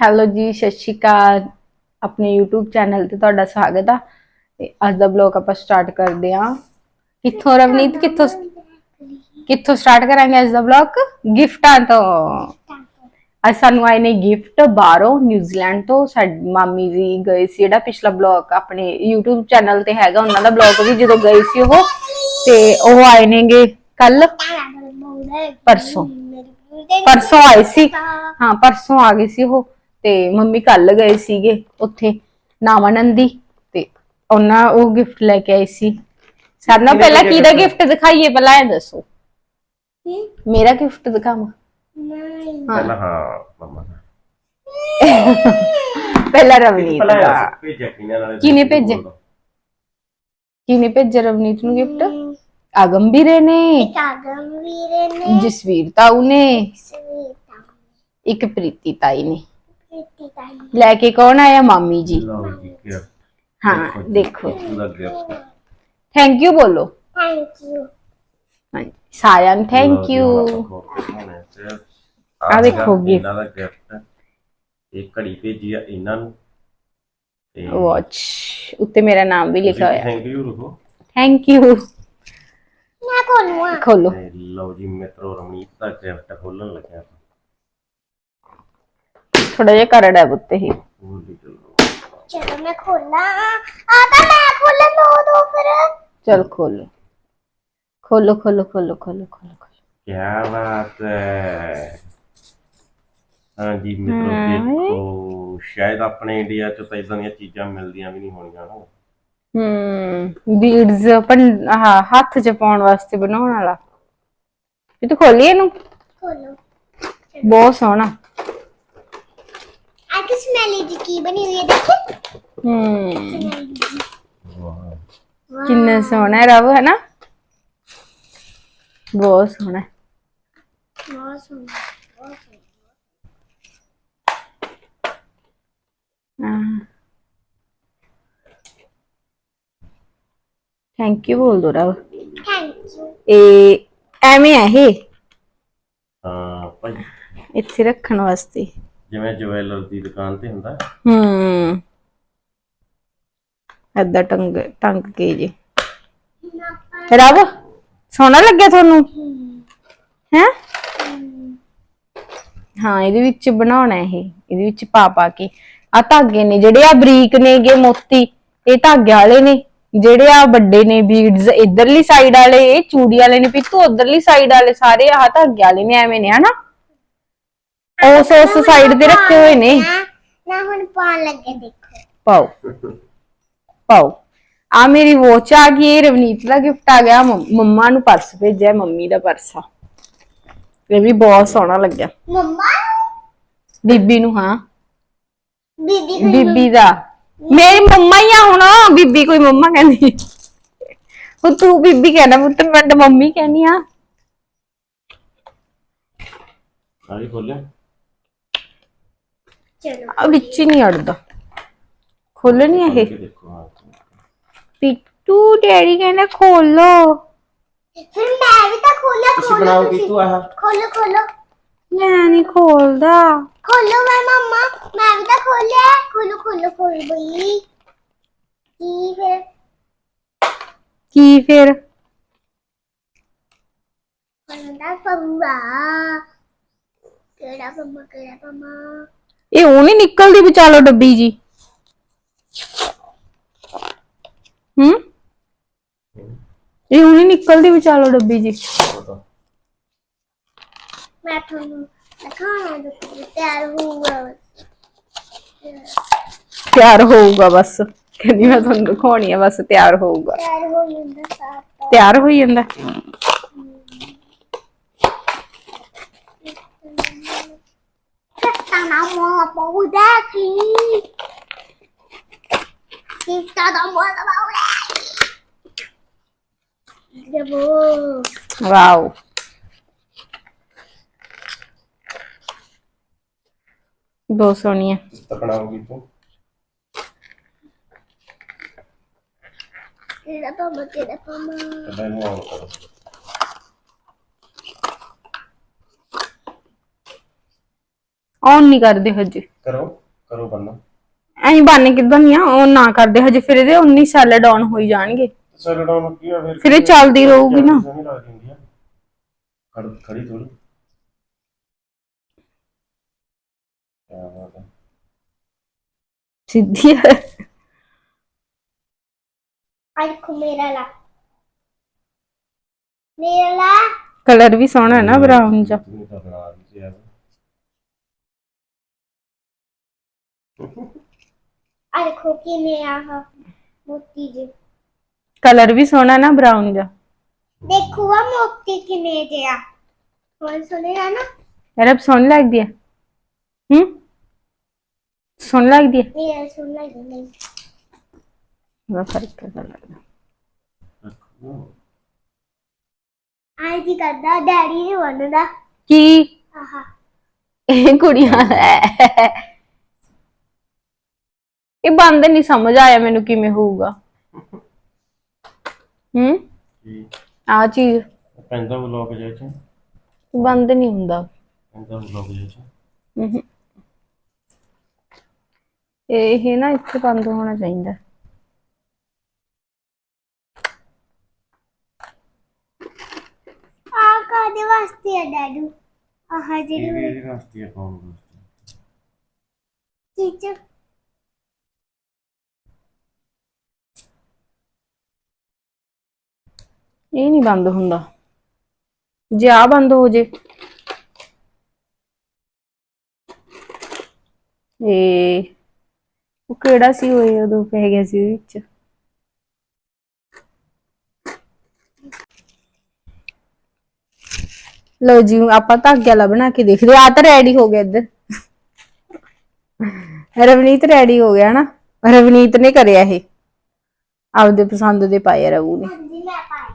Hello ਜੀ ਸਤਿ ਸ਼੍ਰੀ ਅਕਾਲ। ਆਪਣੇ YouTube ਚੈਨਲ ਤੇ ਤੁਹਾਡਾ ਸਵਾਗਤ ਆ। ਤੇ ਅੱਜ ਦਾ ਬਲੌਗ ਆਪਾਂ ਸਟਾਰਟ ਕਰਦੇ ਆ ਕਿੱਥੋਂ ਰਵਨੀਤ ਕਿੱਥੋਂ ਕਿੱਥੋਂ ਸਟਾਰਟ ਕਰਾਂਗੇ ਅੱਜ ਦਾ ਬਲੌਗ ਗਿਫਟਾਂ ਤੋਂ। ਅੱਜ ਸਾਨੂੰ ਆਏ ਨੇ ਗਿਫਟ ਬਾਹਰੋਂ ਨਿਊਜ਼ੀਲੈਂਡ ਤੋਂ। ਸਾਡੀ ਮਾਮੀ ਜੀ ਗਏ ਸੀ ਜਿਹੜਾ ਪਿਛਲਾ ਬਲੌਗ ਆਪਣੇ YouTube ਚੈਨਲ ਤੇ ਹੈਗਾ। ਉਹਨਾਂ ਦਾ ਬਲੌਗ ਵੀ ਜਦੋਂ ਗਏ ਸੀ ਉਹ। ਤੇ ਉਹ ਆਏ ਨੇਗੇ ਕੱਲ ਪਰਸੋਂ। ਪਰਸੋਂ ਆਏ ਸੀ। ਹਾਂ ਪਰਸੋਂ ਆ ਗਏ ਸੀ ਉਹ। ਤੇ ਮੰਮੀ ਕੱਲ ਗਏ ਸੀਗੇ ਉੱਥੇ ਨਾਵਾਨੰਦੀ ਤੇ ਉਹਨਾਂ ਉਹ ਗਿਫਟ ਲੈ ਕੇ ਆਏ ਸੀ। ਨਾਲੋਂ ਪਹਿਲਾਂ ਕਿਹਦਾ ਗਿਫਟ ਦਿਖਾਈਏ ਪਹਿਲਾਂ ਇਹ ਦੱਸੋ। ਮੇਰਾ ਗਿਫਟ ਦਿਖਾਵਾਂ? ਹਾਂ। ਪਹਿਲਾਂ ਹਾਂ ਮਮਾ ਪਹਿਲਾਂ ਰਵਨੀਤ ਪਹਿਲਾਂ ਦਾ। ਭੇਜਿਆ ਕਿਨੇ ਨਾਲੇ ਕਿਹਨੇ ਭੇਜਿਆ? ਕਿਹਨੇ ਭੇਜਿਆ ਰਵਨੀਤ ਨੂੰ ਗਿਫਟ ਆਗੰਬੀਰੇ ਨੇ। ਜਸਵੀਰ ਤਾਊ ਨੇ। ਇੱਕ ਪ੍ਰੀਤੀ ਤਾਈ ਨੇ। ਲੈ ਕੇ ਕੌਣ ਆਇਆ? ਮਾਮੀ ਜੀ। ਲਓ ਜੀ ਗਿਫਟ ਹਾਂ ਦੇਖੋ ਥੈਂਕ ਯੂ ਬੋਲੋ। ਹਾਂਜੀ ਸਾਰਿਆਂ ਨੂੰ ਥੈਂਕ ਯੂ ਆਹ ਦੇਖੋ gift। ਇਹਨਾਂ ਦਾ ਗਿਫਟ ਇਹ ਘੜੀ ਭੇਜੀ ਆ ਇਹਨਾਂ ਨੂੰ। ਤੇ ਵਾਚ ਉੱਤੇ ਮੇਰਾ ਨਾਮ ਵੀ ਲਿਖਿਆ ਹੋਇਆ। ਥੈਂਕ ਯੂ ਰੁਕੋ। ਥੈਂਕ ਯੂ ਖੋਲੋ। ਤੇ ਲਓ ਜੀ ਮਿੱਤਰੋ ਰਮਨੀਤ ਦਾ ਗਿਫਟ ਖੋਲਣ ਲੱਗਿਆ। ਆਪਾਂ ਥੋੜਾ ਜਿਹਾ ਕਰੜਾ ਹੈ ਉੱਤੇ ਹੀ। ਚਲੋ ਮੈਂ ਖੋਲਾਂ। ਆ ਤਾਂ ਮੈਂ ਖੋਲਾਂ ਦੋ ਦੋ ਫਿਰ। ਚਲ ਖੋਲੋ ਖੋਲੋ ਖੋਲੋ ਖੋਲੋ ਖੋਲੋ ਖੋਲੋ ਖੋਲੋ। ਕੀ ਬਾਤ ਹੈ ਹਾਂਜੀ ਮਿੱਤਰੋ ਹਾਂ, ਦੇਖੋ ਸ਼ਾਇਦ ਆਪਣੇ ਇੰਡੀਆ ਚ ਤਾਂ ਇਦਾਂ ਦੀਆਂ ਚੀਜ਼ਾਂ ਮਿਲਦੀਆਂ ਵੀ ਨਹੀਂ ਹੋਣੀਆਂ ਨਾ। ਹਮ ਬੀਡਸ ਆਹ ਹੱਥ 'ਚ ਪਾਉਣ ਵਾਸਤੇ ਬਣਾਉਣ ਵਾਲਾ। ਇਹ ਤਾਂ ਖੋਲੀ ਇਹਨੂੰ। ਖੋਲੋ। ਬਹੁਤ ਸੋਹਣਾ। ਕਿ ਸਮੈਲੀ ਜੀ ਕੀ ਬਣੀ ਹੋਈ ਹੈ ਦੇਖੋ ਹਮ ਵਾਹ ਕਿੰਨਾ ਸੋਹਣਾ ਹੈ ਰਵ ਹੈ ਨਾ ਬਹੁਤ ਸੋਹਣਾ ਹੈ। ਬਹੁਤ ਸੋਹਣਾ ਬਹੁਤ ਸੋਹਣਾ ਥੈਂਕ ਯੂ ਬੋਲ ਦੋ ਰਵ ਥੈਂਕ ਯੂ ਇਹ ਐਵੇਂ ਹੈ ਇਹ ਹਾਂ ਭਾਈ ਇੱਥੇ ਰੱਖਣ ਵਾਸਤੇ ਜਿਵੇਂ ਜਵੈਲਰ ਦੀ ਦੁਕਾਨ ਤੇ ਹੁੰਦਾ ਹਮ ਏਦਾਂ ਟੰਗ ਟੰਗ ਕੇ ਜੀ। ਰਵ, ਸੋਹਣਾ ਲੱਗਿਆ ਤੁਹਾਨੂੰ? ਹੈ? ਹਾਂ, ਇਹਦੇ ਵਿੱਚ ਬਣਾਉਣਾ ਇਹ। ਇਹਦੇ ਵਿੱਚ ਪਾ ਪਾ ਕੇ। ਆ ਧਾਗੇ ਨੇ, ਜਿਹੜੇ ਆ ਬਰੀਕ ਨੇਗੇ ਮੋਤੀ, ਇਹ ਧਾਗੇ ਵਾਲੇ ਨੇ। ਜਿਹੜੇ ਆ ਵੱਡੇ ਨੇ, ਬੀਡਸ ਇਧਰਲੀ ਸਾਈਡ ਵਾਲੇ, ਇਹ ਚੂੜੀ ਵਾਲੇ ਨੇ। ਪਿੱਤੂ ਉਧਰਲੀ ਸਾਈਡ ਵਾਲੇ ਸਾਰੇ ਆਹ ਧਾਗੇ ਵਾਲੇ ਨੇ, ਐਵੇਂ ਨੇ, ਹਨਾ? ਉਸ ਉਸ ਸਾਈਡ ਤੇ ਰੱਖੇ ਹੋਏ ਨੇ। ਨਾ ਹੁਣ ਪਾਣ ਲੱਗੇ ਦੇਖੋ। ਪਾਓ। ਪਾਓ। ਆ ਮੇਰੀ ਵੋਚ ਆ ਗਈ ਇਹ ਰਵਨੀਤ ਦਾ ਗਿਫਟ ਆ ਗਿਆ। ਮੰਮ- ਮੰਮਾ ਨੂੰ ਪਰਸ ਭੇਜਿਆ ਮੰਮੀ ਦਾ ਪਰਸ ਆ। ਇਹ ਵੀ ਬਹੁਤ ਸੋਹਣਾ ਲੱਗਿਆ। ਮੰਮਾ ਬੀਬੀ ਨੂੰ ਹਾਂ। ਬੀਬੀ ਨੂੰ ਬੀਬੀ ਦਾ। ਮੇਰੀ ਮੰਮਾ ਹੀ ਆ ਹੁਣ। ਬੀਬੀ ਕੋਈ ਮੰਮਾ ਕਹਿੰਦੀ। ਉਹ ਤੂੰ ਬੀਬੀ ਕਹਿਣਾ ਪੁੱਤ ਮੈਂ ਤਾਂ ਮੰਮੀ ਕਹਿੰਦੀ ਆ। ਸਾਰੀ ਖੋਲਿਆ? ਚਲੋ। ਆ ਵਿੱਚ ਹੀ ਨਹੀਂ ਅੜਦਾ। ਖੋਲਣੀ ਇਹ? ਦੇਖੋ ਹਾਂ ਪਿੱਟੂ ਡੈਡੀ ਕਹਿੰਦਾ ਖੋਲੋ ਫਿਰ ਮੈਂ ਵੀ ਤਾਂ ਖੋਲਿਆ ਤੁਸੀਂ ਖੋਲੋ ਬਣਾਓ ਤੁਸੀਂ। ਕੀ ਤੂੰ ਆਹ ਖੋਲੋ ਖੋਲੋ ਮੈਂ ਨਹੀਂ ਖੋਲਦਾ ਖੋਲੋ ਮੈਂ ਮੰਮਾ ਮੈਂ ਵੀ ਤਾਂ ਖੋਲਿਆ ਖੋਲੋ ਖੋਲੋ ਖੋਲ ਬਈ। ਕੀ ਫਿਰ? ਕੀ ਫਿਰ? ਖੋਲਦਾ ਪੰਮਾ ਕਿਹੜਾ ਪੰਮਾ ਕਿਹੜਾ ਪੰਮਾ ਇਹ ਉਹ ਨਹੀਂ ਨਿਕਲਦੀ ਵਿਚਾਲੋ ਡੱਬੀ ਜੀ। ਹੂੰ? ਇਹ ਉਹ ਨਹੀਂ ਨਿਕਲਦੀ ਵਿਚਾਲੋ ਡੱਬੀ ਜੀ। ਮੈਂ ਤੁਹਾਨੂੰ ਤਿਆਰ ਹੋਊਗਾ ਤਿਆਰ ਹੋਊਗਾ ਬਸ। ਕਹਿੰਦੀ ਮੈਂ ਤੁਹਾਨੂੰ ਦਿਖਾਉਣੀ ਆ ਬਸ ਤਿਆਰ ਹੋਊਗਾ। ਤਿਆਰ ਹੋ ਜਾਂਦਾ ਤਿਆਰ ਹੋਈ ਜਾਂਦਾ ਸੱਤਾ ਨਾ ਮੋ ਪਾਉ ਦੇਖੀ ਸੱਤਾ ਨਾ ਮੋ ਪਾਉ ਦੇਖੋ ਵਾਓ ਬਹੁਤ ਸੋਹਣੀ ਹੈ ਤਕਣਾਉਗੀ ਤੂੰ ਕਿਹੜਾ ਪੰਮਾ ਕਿਹੜਾ ਪੰਮਾ ਪਹਿਲਾਂ ਇਹਨੂੰ ਆਨ ਔਨ ਨਹੀਂ ਕਰਦੇ ਹਜੇ। ਕਰੋ ਕਰੋ ਬੰਨਾ ਐਂ ਬਾਨੇ ਕਿਦਾਂ ਨਹੀਂ ਆ ਔਨ ਨਾ ਕਰਦੇ ਹਜੇ ਫਿਰ ਇਹਦੇ 19 ਸੈਲਡ ਆਨ ਹੋਈ ਜਾਣਗੇ। ਸੈਲਡ ਡਾਊਨ ਕੀ ਆ ਫਿਰ ਫਿਰ ਇਹ ਚੱਲਦੀ ਰਹੂਗੀ ਨਾ। ਸੋਹਣੀ ਲੱਗਦੀ ਹੁੰਦੀ ਆ। ਖੜ ਖੜੀ ਥੋੜੀ ਕਿਆ ਬਾਤ ਹੈ। ਸਿੱਧੀ ਹੈ। ਆ ਦੇਖੋ ਮੇਰਾ ਲਾ। ਮੇਰਾ ਲਾ। ਕਲਰ ਵੀ ਸੋਹਣਾ ਹੈ ਨਾ ਬਰਾਊਨ ਜਿਹਾ। ਤੂੰ ਤਾਂ ਬਣਾ ਦਿੱਤੀ ਯਾਰ ਆ ਦੇਖੋ ਕਿਵੇਂ ਆਹ ਮੋਤੀ ਜੀ। ਕਲਰ ਵੀ ਸੋਹਣਾ ਹੈ ਨਾ ਬਰਾਊਨ ਜਿਹਾ? ਦੇਖੋ ਆ ਮੋਤੀ ਕਿਵੇਂ ਜਿਆ ਹੋਰ ਸੁਣੇਗਾ ਨਾ? ਯਾਰ ਸੋਹਣੀ ਲੱਗਦੀ ਹੈ ਹੂੰ? ਸੋਹਣੀ ਲੱਗਦੀ ਹੈ ਮੇਰਾ ਸੁਣਨਾ ਹੀ ਨਹੀਂ। ਉਹਦਾ ਫ਼ਰਕ ਹੈ ਕਲਰ ਦਾ ਆਈ ਕੀ ਕਰਦਾ? ਡੈਡੀ ਨੇ ਬਣਦਾ ਕੀ? ਆਹਾ। ਇਹ ਕੁੜੀਆਂ ਹੈ ਇਹ ਬੰਦ ਨਹੀਂ ਸਮਝ ਆਇਆ ਮੈਨੂੰ ਕਿਵੇਂ ਹੋਊਗਾ। ਹੂੰ? ਆ ਚੀਜ਼। ਪੈਂਦਾ ਬਲੌਗ ਜੇ ਚ। ਬੰਦ ਨਹੀਂ ਹੁੰਦਾ। ਪੈਂਦਾ ਬਲੌਗ ਜੇ ਚ। ਹੂੰ ਇਹ ਨਾ ਇੱਥੇ ਬੰਦ ਹੋਣਾ ਚਾਹੀਦਾ। ਆ ਕਾਦੇ ਵਾਸਤੇ ਆ ਡੈਡੂ? ਆਹ ਇਹ ਜਿਹੜੀ ਇਹਦੀ ਰਸਤੀ ਆ ਵਾਸਤੇ। ਚੀਜ਼। ਇਹ ਨਹੀਂ ਬੰਦ ਹੁੰਦਾ। ਜੇ ਆ ਬੰਦ ਹੋ ਜੇ। ਇਹ ਉਹ ਕਿਹੜਾ ਸੀ ਹੋਏ ਉਦੋਂ ਪੈ ਗਿਆ ਸੀ ਵਿੱਚ। ਲੋ ਜੀ, ਆਪਾਂ ਧਾਗੇ ਵਾਲਾ ਬਣਾ ਕੇ ਦੇਖਦੇ ਆ ਤਾਂ ਰੈਡੀ ਹੋ ਗਿਆ ਇੱਧਰ। ਰਵਨੀਤ ਰੈਡੀ ਹੋ ਗਿਆ ਨਾ। ਰਵਨੀਤ ਨੇ ਕਰਿਆ ਇਹ। ਆਪਦੇ ਪਸੰਦ ਦੇ ਪਾਏ ਰਵੂ ਨੇ ਹਾਂਜੀ ਮੈਂ ਪਾਈ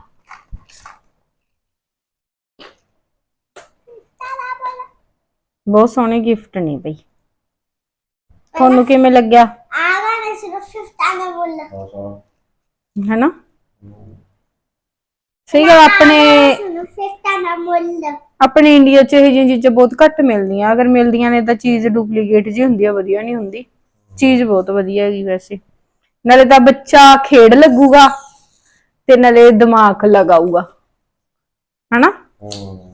ਤਾਲਾ ਬੋਲਾ ਬਹੁਤ ਸੋਹਣੇ ਗਿਫਟ ਨੇ ਬਈ। ਤੁਹਾਨੂੰ ਕਿਵੇਂ ਲੱਗਿਆ? ਆ ਗਾਣਾ ਸਿਰਫ ਫਿਫਤਾ ਨਾ ਬੋਲਾ। ਹਾਂ ਸੋਹਣਾ। ਹੈਨਾ? ਸਹੀ ਗੱਲ ਆਪਣੇ ਸੁਣੋ ਫਿਫਤਾ ਨਾ ਬੋਲਾ। ਆਪਣੇ ਇੰਡੀਆ 'ਚ ਇਹ ਜਿਹੀਆਂ ਚੀਜ਼ਾਂ ਬਹੁਤ ਘੱਟ ਮਿਲਦੀਆਂ। ਅਗਰ ਮਿਲਦੀਆਂ ਨੇ ਤਾਂ ਚੀਜ਼ ਡੁਪਲੀਕੇਟ ਜੀ ਹੁੰਦੀ ਆ ਵਧੀਆ ਨਹੀਂ ਹੁੰਦੀ। ਚੀਜ਼ ਬਹੁਤ ਵਧੀਆ ਹੈਗੀ ਵੈਸੇ। ਨਾਲੇ ਤਾਂ ਬੱਚਾ ਖੇਡ ਲੱਗੂਗਾ ਤੇ ਨਾਲੇ ਦਿਮਾਗ ਲਗਾਊਗਾ। ਹਨਾ? ਹਾਂ।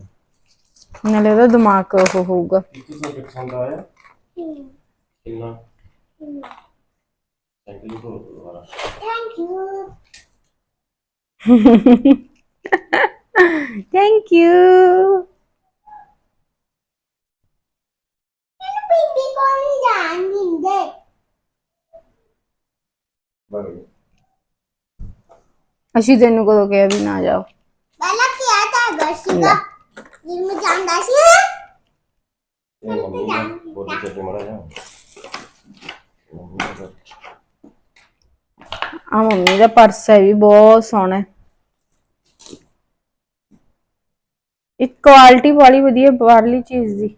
ਨਾਲੇ ਉਹਦਾ ਦਿਮਾਗ ਉਹ ਹੋਊਗਾ। ਇੱਕ ਤੁਹਾਨੂੰ ਪਸੰਦ ਆਇਆ? ਕਿੰਨਾ? ਥੈਂਕ ਯੂ ਬਹੁਤ ਦੁਬਾਰਾ। ਥੈਂਕ ਯੂ ਥੈਂਕ ਯੂ ਮੈਨੂੰ ਪਿੰਡੀ ਕੋਲ ਜਾਣ ਦਿੰਦੇ। ਬਰੋ ਅਸੀਂ ਤੈਨੂੰ ਕਦੋਂ ਕਿਹਾ ਵੀ ਨਾ ਜਾਓ। ਪਹਿਲਾਂ ਕਿਹਾ ਤਾਂ ਸੀਗਾ। 20 ਜਾਂਦਾ ਮੰਮੀ ਦਾ ਪਰਸ ਹੈ ਵੀ ਬਹੁਤ ਸੋਹਣਾ ਹੈ। ਇੱਕ ਕੁਆਲਿਟੀ ਵਾਲੀ ਵਧੀਆ ਬਾਹਰਲੀ ਚੀਜ਼ ਦੀ।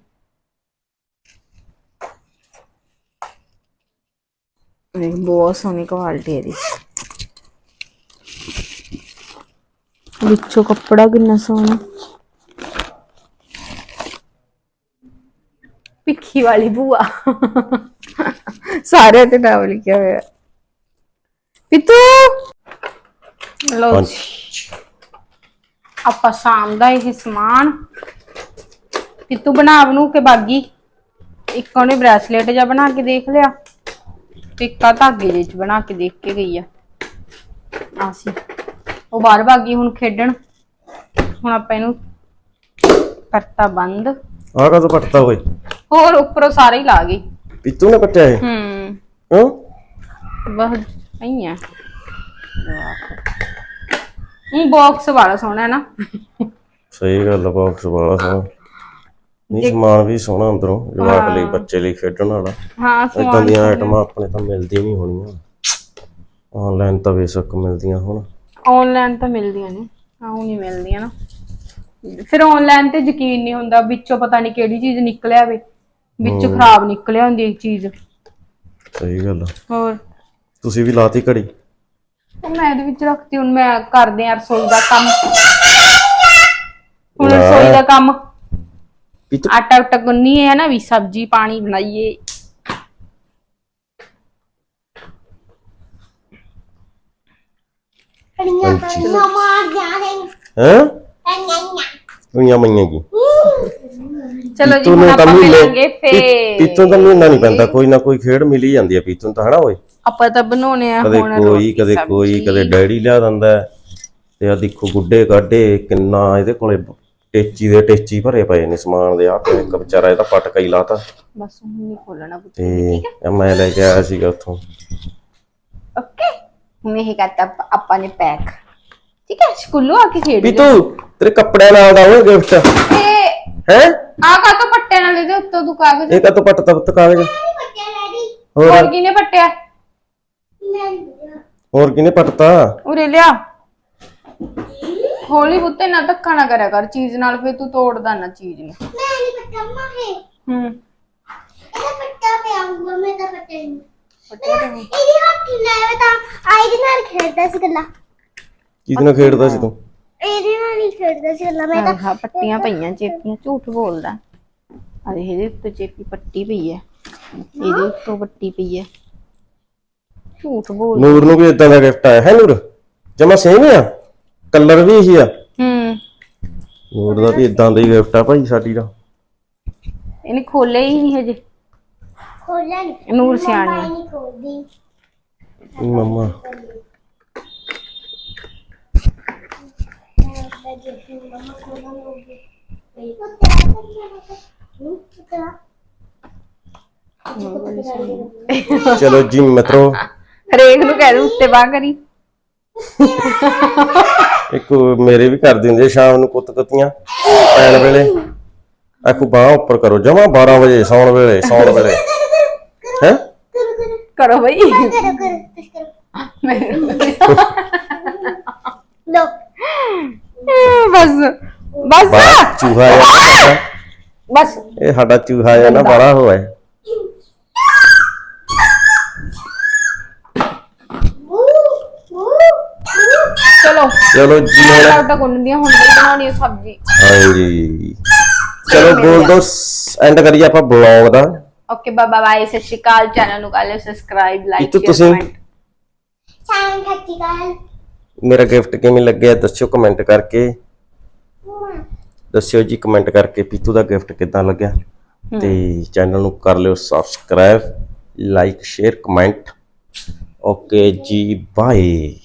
ਇਹ ਬਹੁਤ ਸੋਹਣੀ ਕੁਆਲਿਟੀ ਹੈ ਦੀ ਵਿੱਚੋਂ ਕੱਪੜਾ ਕਿੰਨਾ ਸੋਹਣਾ। ਪਿੱਖੀ ਵਾਲੀ ਬੂਆ ਸਾਰਿਆਂ ਤੇ ਨਾਮ ਲਿਖਿਆ ਹੋਇਆ। ਪਿੱਤੂ! ਲੋ ਹਾਂਜੀ। ਆਪਾਂ ਸ਼ਾਮ ਦਾ ਇਹ ਸਮਾਨ। ਪਿੱਤੂ ਬਣਾ ਬਣੂ ਕੇ ਬਾਗੀ। ਇੱਕ ਉਹਨੇ ਬ੍ਰੈਸਲੇਟ ਜਿਹਾ ਬਣਾ ਕੇ ਦੇਖ ਲਿਆ। ਤੇ ਇੱਕ ਧਾਗੇ ਜਿਹੇ ਚ ਬਣਾ ਕੇ ਦੇਖ ਕੇ ਗਈ ਆ। ਆ ਸੀ। ਉਹ ਬਾਹਰ ਬਾਗੀ ਹੁਣ ਖੇਡਣ। ਹੁਣ ਆਪਾਂ ਇਹਨੂੰ ਕਰਤਾ ਬੰਦ। ਆ ਕਦੋਂ ਪੱਟਦਾ ਓਏ? ਹੋਰ ਉੱਪਰੋਂ ਸਾਰੇ ਹੀ ਲਾ ਗਈ ਪੀਤੂ ਨੇ ਪੱਟਿਆ ਇਹ? ਹੂੰ। ਹਾਂ? ਬਹੁਤ ਨਹੀਂ ਆ। ਇਹ ਬਾਕਸ ਵਾਲਾ ਸੋਹਣਾ ਹੈ ਨਾ। ਸਹੀ ਗੱਲ ਆ ਬਾਕਸ ਵਾਲਾ ਸੋਹਣਾ। ਨਹੀਂ ਸਮਾਨ ਵੀ ਸੋਹਣਾ ਅੰਦਰੋਂ ਜਵਾਕ ਲਈ ਬੱਚੇ ਲਈ ਖੇਡਣ ਵਾਲਾ। ਹਾਂ ਇਦਾਂ ਦੀਆਂ ਆਈਟਮਾਂ ਆਪਣੇ ਤਾਂ ਮਿਲਦੀਆਂ ਨਹੀਂ ਹੋਣੀਆਂ। ਆਨਲਾਈਨ ਤਾਂ ਬੇਸ਼ੱਕ ਮਿਲਦੀਆਂ ਹੁਣ। ਆਨਲਾਈਨ ਤਾਂ ਮਿਲਦੀਆਂ ਨੇ। ਆਉਂ ਨਹੀਂ ਮਿਲਦੀਆਂ ਨਾ। ਫਿਰ ਆਨਲਾਈਨ ਤੇ ਯਕੀਨ ਨਹੀਂ ਹੁੰਦਾ ਵਿੱਚੋਂ ਪਤਾ ਨਹੀਂ ਕਿਹੜੀ ਚੀਜ਼ ਨਿਕਲਿਆ ਆਵੇ ਵਿੱਚੋਂ ਖਰਾਬ ਨਿਕਲਿਆ ਹੁੰਦੀ ਇੱਕ ਚੀਜ਼। ਸਹੀ ਗੱਲ ਆ। ਹੋਰ। ਤੁਸੀਂ ਵੀ ਲਾਤੀ ਘੜੀ? ਉਹ ਮੈਂ ਇਹਦੇ ਵਿੱਚ ਰੱਖਤੀ ਹੁਣ ਮੈਂ ਕਰਦੇ ਆ ਰਸੋਈ ਦਾ ਕੰਮ। ਹੁਣ। ਰਸੋਈ ਦਾ ਕੰਮ। ਆਟਾ ਉਟਾ ਗੁੰਨੀਏ ਹੈ ਨਾ ਵੀ ਸਬਜੀ ਪਾਣੀ ਬਣਾਈਏ। ਅੜੀਆਂ ਮਮਾ ਜਾ ਰਹੇ ਹੈ? ਅੰਨਾ ਦੁਨੀਆ ਕੀ? ਚਲੋ ਜੀ ਹੁਣ ਆਪਾਂ ਮਿਲਾਂਗੇ ਫੇਰ। ਪੀਤੂ ਤਾਂ ਮਹੀਨਾ ਨਹੀਂ ਪੈਂਦਾ ਕੋਈ ਨਾ ਕੋਈ ਖੇਡ ਮਿਲ ਹੀ ਜਾਂਦੀ ਹੈ ਪੀਤੂ ਤਾਂ ਹਨਾ ਓਏ? ਆਪਾਂ ਤਾਂ ਬਣਾਉਣੇ ਆ ਕਦੇ ਹੁਣ ਕੋਈ ਕਦੇ ਕੋਈ। ਕਦੇ ਡੈਡੀ ਲਿਆ ਦਿੰਦਾ। ਤੇ ਆ ਦੇਖੋ ਗੁੱਡੇ ਗਾਡੇ ਕਿੰਨਾ ਇਹਦੇ ਕੋਲੇ ਟੇਚੀ ਦੇ ਟੇਚੀ ਭਰੇ ਪਏ ਨੇ ਸਮਾਨ ਦੇ ਆ ਇੱਕ ਵਿਚਾਰਾ ਇਹਦਾ ਪਟਕਾ ਹੀ ਲਾਤਾ। ਬਸ ਹੁਣ ਨਹੀਂ ਖੋਲਣਾ ਪੁੱਤ ਤੇ ਇਹ ਮੈਂ ਲੈ ਕੇ ਆਇਆ ਸੀਗਾ ਉੱਥੋਂ। ਓਕੇ ਹੁਣ ਇਹ ਕਰਤਾ ਆਪਾਂ- ਨੇ ਪੈਕ। ਠੀਕ ਹੈ? ਸਕੂਲੋਂ ਆ ਕੇ ਖੇਡ ਪੀਤੂ ਤੇਰੇ ਕੱਪੜਿਆਂ ਨਾਲ ਦਾ ਉਹ ਗਿਫਟ ਇਹ ਹੈ? ਆ ਕਾ ਤੋਂ ਪੱਟੇ ਨਾਲ ਇਹਦੇ ਉੱਤੋਂ ਤੂੰ ਕਾਗਜ਼? ਇਹ ਕਾ ਤੋਂ ਪੱਟਤਾ ਪੁੱਤ ਕਾਗਜ਼? ਹੋਰ? ਹੋਰ ਕਿਨੇ ਪੱਟਿਆ? ਮੈਂ ਹੋਰ ਕਿਨੇ ਪੱਟਤਾ? ਉਰੇ ਲਿਆ। ਹੌਲੀ ਬੁੱਤੇ ਨਾ ਧੱਕਾ ਨਾ ਕਰਿਆ ਕਰ ਚੀਜ਼ ਨਾਲ ਫੇ ਤੂੰ ਤੋੜਦਾ ਨਾ ਚੀਜ਼ ਨੂੰ। ਮੈਂ ਨਹੀਂ ਪਤਾ ਮਾਹੇ ਹੂੰ। ਇਹਦਾ ਪੱਟਾ ਪਿਆ ਹੋਊਗਾ ਮੈਂ ਤਾਂ ਪਤਾ ਨਹੀਂ। ਇਹਦੀ ਹੱਥੀ ਨਾਲ ਤਾਂ ਆਈ ਦੇ ਨਾਲ ਖੇਡਦਾ ਸੀ ਗੱਲਾਂ ਕਿਹਦੇ ਨਾਲ ਖੇਡਦਾ ਸੀ ਤੂੰ? ਇਹਦੇ ਨਾਲ ਹੀ ਖੇਡਦਾ ਸੀ ਗੱਲਾਂ ਮੈਂ ਤਾਂ ਹਾਂ ਪੱਟੀਆਂ ਪਈਆਂ ਚੇਪੀਆਂ ਝੂਠ ਬੋਲਦਾ। ਆ ਦੇਖ ਇਹਦੇ ਉੱਤੇ ਚੇਪੀ ਪੱਟੀ ਪਈ ਹੈ। ਇਹਦੇ ਉੱਤੋਂ ਪੱਟੀ ਪਈ ਹੈ। ਝੂਠ ਬੋਲ ਨੂਰ ਨੂੰ ਵੀ ਇਦਾਂ ਦਾ ਗਿਫਟ ਆਇਆ ਹੈ ਨੂਰ? ਜਮਾ ਸੇਮ ਆ? ਕਲਰ ਵੀ ਇਹੀ ਆ? ਹੂੰ। ਨੂਰ ਦਾ ਵੀ ਇਦਾਂ ਦਾ ਹੀ ਗਿਫਟ ਆ ਭਾਈ ਸਾਡੀ ਦਾ। ਇਹਨੇ ਖੋਲੇ ਹੀ ਨਹੀਂ ਹਜੇ। ਖੋਲਿਆ ਨਹੀਂ ਨੂਰ ਸਿਆਣੀ ਨਹੀਂ ਖੋਲਦੀ ਮੰਮਾ। ਚਲੋ ਜੀ ਮਿੱਤਰੋ। ਹਰੇਕ ਨੂੰ ਕਹਿ ਦੂੰ ਉੱਤੇ ਬਾਹ ਕਰੀ। ਇੱਕ ਮੇਰੇ ਵੀ ਕਰ ਦਿੰਦੇ ਸ਼ਾਮ ਨੂੰ ਕੁੱਤ ਕੁੱਤੀਆਂ ਪੈਣ ਵੇਲੇ। ਆਖੂ ਬਾਹ ਉੱਪਰ ਕਰੋ ਜਮਾ 12 ਵਜੇ ਸੌਣ ਵੇਲੇ ਸੌਣ ਵੇਲੇ। ਹੈ? ਕਰੋ ਕਰੋ ਕਰੋ ਬਈ ਕਰੋ ਕਰੋ। ਤੁਸੀਂ ਕਰੋ ਬਸ ਚੂਹਾ ਆ ਬਸ। ਇਹ ਸਾਡਾ ਚੂਹਾ ਆ ਨਾ ਬੜਾ ਹੋਇਆ। ਹੈ। ਵੂ ਵੂ ਚਲੋ। ਚਲੋ ਜੀ ਹੁਣ ਆਟਾ ਗੁੰਨਦੀਆਂ ਹੁਣ ਨਹੀਂ ਬਣਾਉਣੀ ਹੈ ਸਬਜ਼ੀ। ਹਾਂਜੀ। ਚਲੋ ਬੋਲ ਦੋ ਐਂਡ ਕਰੀਏ ਆਪਾਂ ਬਲੌਗ ਦਾ। ਓਕੇ ਬਾਬਾ ਬਾਈ ਸਤਿ ਸ਼੍ਰੀ ਅਕਾਲ। ਚੈਨਲ ਨੂੰ ਕਰ ਲਿਓ ਸਬਸਕ੍ਰਾਈਬ ਲਾਈਕ ਇੱਕ ਤੁਸੀਂ- ਸਾਈਂ ਖੱਟੀ ਗਾਲ ਮੇਰਾ ਗਿਫਟ ਕਿਵੇਂ ਲੱਗਿਆ ਦੱਸਿਓ ਕਮੈਂਟ ਕਰਕੇ। ਦੱਸਿਓ ਜੀ ਕਮੈਂਟ ਕਰਕੇ ਪੀਤੂ ਦਾ ਗਿਫਟ ਕਿੱਦਾਂ ਲੱਗਿਆ? ਤੇ ਚੈਨਲ ਨੂੰ ਕਰ ਲਿਓ subscribe like share comment okay ਜੀ ਬਾਏ